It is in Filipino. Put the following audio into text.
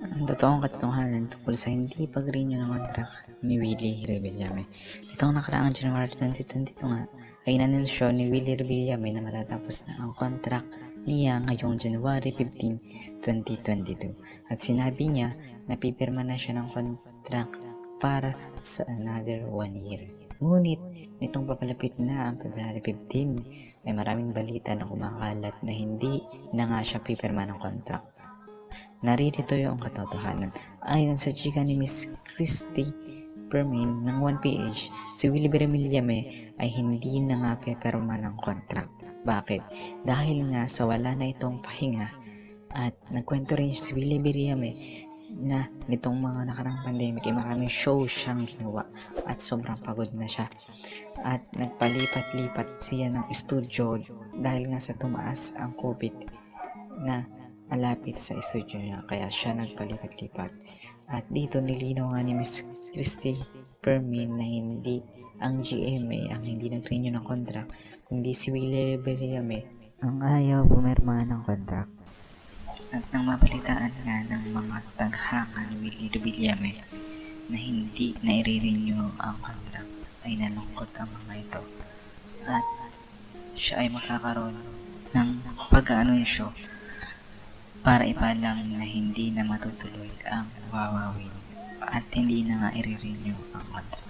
Ang totoong katotohanan tungkol sa hindi pag-renew ng contract ni Willie Rebillame. Itong nakaraang January 2022 nga ay inanunsyo ni Willie Rebillame na matatapos na ang contract niya ngayong January 15, 2022. At sinabi niya na pipirma na siya ng contract para sa another one year. Ngunit, nitong papalapit na ang February 15, ay maraming balita na kumakalat na hindi na nga siya pipirma ng contract. Naririto yung katotohanan. Ayon sa chika ni Miss Christy Permin ng 1PH, si Willie Beremillame ay hindi na nga peperma ng contract. Bakit? Dahil nga sa wala na itong pahinga at nagkwento rin si Willie Beremillame na nitong mga nakarang pandemic ay maraming show siyang ginawa at sobrang pagod na siya. At nagpalipat-lipat siya ng studio dahil nga sa tumaas ang COVID na malapit sa studio niya kaya siya nagpalipat-lipat. At dito nilinaw nga ni Miss Christy Permin na hindi ang GMA ang hindi nag-renew ng contract, kundi si Willie Berriame ang ayaw pumirma ng contract. At nang mabalitaan nga ng mga taghanga ni Willie Berriame na hindi na i-renew ang contract ay nalungkot ang mga ito. At siya ay makakaroon ng pag-aanunsyo para ipalam na hindi na matutuloy ang wawawin at hindi na nga i-renew ang contract.